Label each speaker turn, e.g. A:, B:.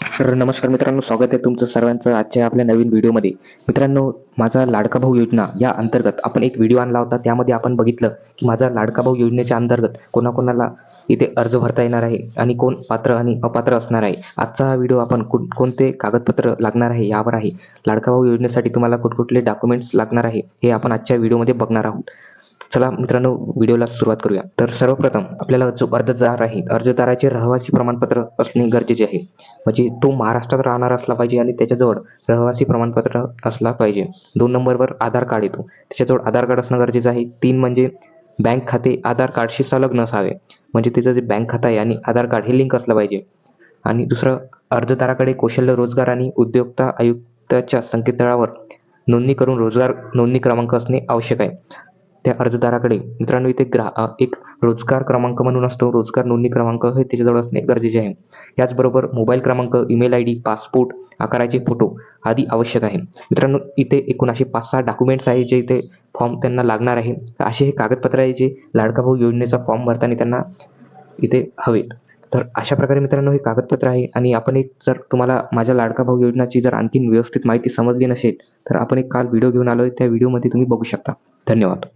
A: तर नमस्कार मित्रांनो स्वागत आहे तुमचं सर्वांचं आजच्या आपल्या नवीन व्हिडिओमध्ये. मित्रांनो माझा लाडका भाऊ योजना या अंतर्गत आपण एक व्हिडिओ आणला होता त्यामध्ये आपण बघितलं की माझा लाडका भाऊ योजनेच्या अंतर्गत कोणाकोणाला इथे अर्ज भरता येणार आहे आणि कोण पात्र आणि अपात्र असणार आहे. आजचा हा व्हिडिओ आपण कोण कोणते कागदपत्र लागणार आहे यावर आहे. लाडका भाऊ योजनेसाठी तुम्हाला कुठकुठले डॉक्युमेंट्स लागणार आहे हे आपण आजच्या व्हिडिओमध्ये बघणार आहोत. चला मित्रांनो व्हिडिओला सुरुवात करूया. तर सर्वप्रथम आपल्याला जो अर्जदार आहे अर्जदाराचे रहिवासी प्रमाणपत्र असणे गरजेचे आहे. म्हणजे तो महाराष्ट्रात राहणार असला पाहिजे आणि त्याच्याजवळ रहिवासी प्रमाणपत्र असला पाहिजे. दोन नंबरवर आधार कार्ड येतो. त्याच्याजवळ आधार कार्ड असणं गरजेचं आहे. तीन म्हणजे बँक खाते आधार कार्डशी संलग्न असावे. म्हणजे त्याचं जे बँक खातं आहे आणि आधार कार्ड हे लिंक असलं पाहिजे. आणि दुसरं अर्जदाराकडे कौशल्य रोजगार आणि उद्योगता आयुक्ताच्या संकेतस्थळावर नोंदणी करून रोजगार नोंदणी क्रमांक असणे आवश्यक आहे. त्या अर्जदाराकडे मित्रांनो इथे ग्रा एक रोजगार क्रमांक म्हणून असतो. रोजगार नोंदणी क्रमांक हे त्याच्याजवळ असणे गरजेचे आहे. याचबरोबर मोबाईल क्रमांक ईमेल आय डी पासपोर्ट आकाराचे फोटो आदी आवश्यक आहे. मित्रांनो इथे एकूण असे पाच सहा डॉक्युमेंट्स आहे जे इथे फॉर्म त्यांना लागणार आहे. तर असे हे कागदपत्र आहे जे लाडका भाऊ योजनेचा फॉर्म भरताना त्यांना इथे हवेत तर अशा प्रकारे मित्रांनो हे कागदपत्र आहे आणि आपण एक जर तुम्हाला माझ्या लाडका भाऊ योजनाची जर आणखी व्यवस्थित माहिती समजली नसेल तर आपण एक काल व्हिडिओ घेऊन आलो आहे त्या व्हिडिओमध्ये तुम्ही बघू शकता. धन्यवाद.